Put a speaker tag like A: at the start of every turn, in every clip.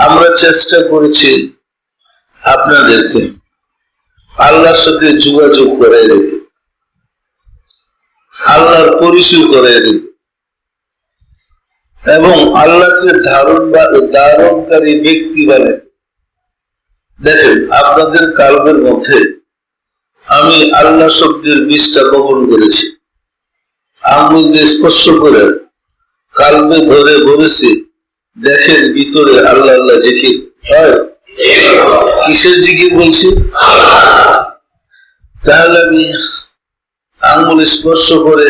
A: আমরা চেষ্টা করেছি আপনাদেরকে আল্লাহর সাথে যোগাযোগ করে দিতে আল্লাহর পরিচয় করে দিতে এবং আল্লাহকে ধারণ ধারণকারী ব্যক্তি বানাতে দেখেন, আপনাদের কালবের মধ্যে আমি আল্লাহ শব্দের বীজটা বপন করেছি। আমি স্পর্শ করে কালবে ধরে বলেছি দেখেন ভিতরে আল্লাহ আল্লাহ জিকির হয়? কিসের জিকির বলছি? তাহলে আমি আঙ্গুল স্পর্শ করে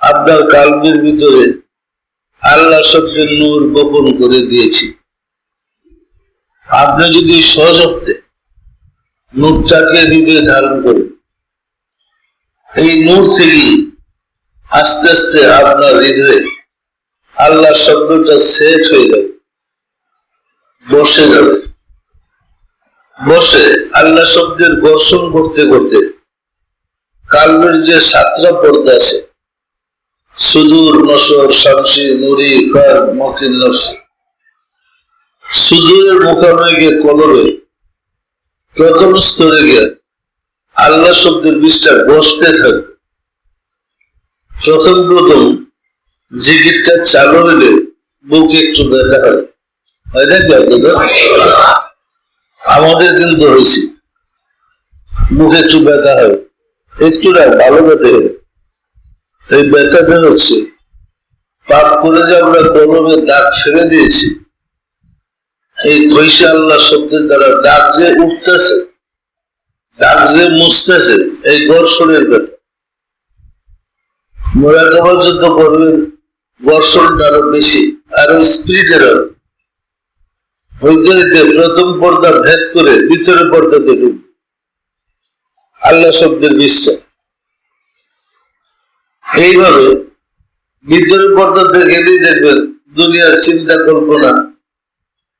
A: আপনার কালবের ভিতরে আল্লাহ শব্দের নূর গোপন করে দিয়েছি। আপনি যদি সহজত্বে নূরটাকে হৃদয়ে ধারণ করেন। এই নূর থেকে আস্তে আস্তে আপনার হৃদয়ে আল্লাহ শব্দটা সেট হয়ে যাবে। বসে যাবে। বসে, আল্লাহ শব্দের দর্শন করতে করতে। কালবের যে সাতটা পর্দা আছে, সুদূর, নসর, শামসি, নুরি কর মকিন, নফসি। সুদূরের মোকামে গিয়ে কলবে, প্রথম স্তরে গিয়ে আল্লাহ শব্দের বিষটা বসতে থাকবে। প্রথম প্রথম জিকিরটা চালু হলে বুকে একটু ব্যথা হয়। আমাদের কিন্তু হয়েছে। মুখে একটু ব্যথা হয়। একটু না, ভালো হয়। এই ব্যথাটা হচ্ছে পাপ করে যে আমরা কলমে দাগ ফেলে দিয়েছি। এই কৈশা আল্লাহ শব্দের দ্বারা দাগ যে উঠতেছে, দাগ যে মুছতেছে, এই দর্শনের ব্যথা মোরাকাবা যুদ্ধ করবেন বর্ষণটা আরও বেশি, আরও স্পিরিটের আরও। বৈজ্ঞানিকদের প্রথম পর্দা ভেদ করে ভিতরে পর্দা দেখুন। আল্লাহ শব্দের বিশ্বাস। এইভাবে ভিতরে পর্দাতে গেলেই দেখবেন দুনিয়ার চিন্তা কল্পনা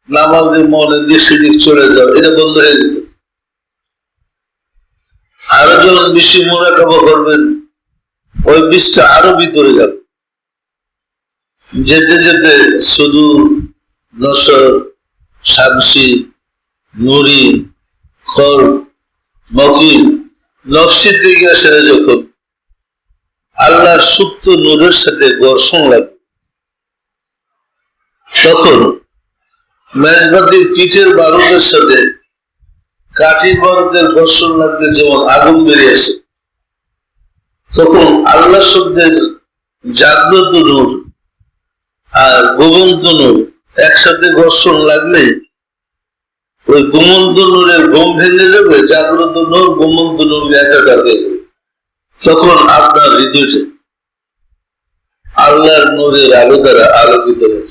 A: নামাজের মনে দৃষ্টি দিক চলে যাও এটা বন্ধ হয়ে যেত আরও যখন বেশি মোনাকাবা করবেন, ওই বিষটা আরও ভিতরে যাবে। যেতে যেতে শুধু নসর, শামসি, নুরি খর মকিম নফসি দিকে আসে যখন। আল্লাহর সুপ্ত নূরের সাথে ঘর্ষণ লাগবে তখন মেজবাতির পিঠের বারুদের সাথে কাঠি বারুদের ঘর্ষণ লাগলে যেমন আগুন বেরিয়ে আসে। তখন আল্লাহ শব্দের জাগ্রত নূর একসাথে ঘর্ষণ লাগলে ওই গোমন্ত নূরের গোম ভেঙে যাবে, জাগ্রত নূর গোমন্ত নূর একাকার হয়ে যাবে তখন আপনার হৃদয়টা আল্লাহর নূরের আলো দ্বারা আলোকিত হয়েছে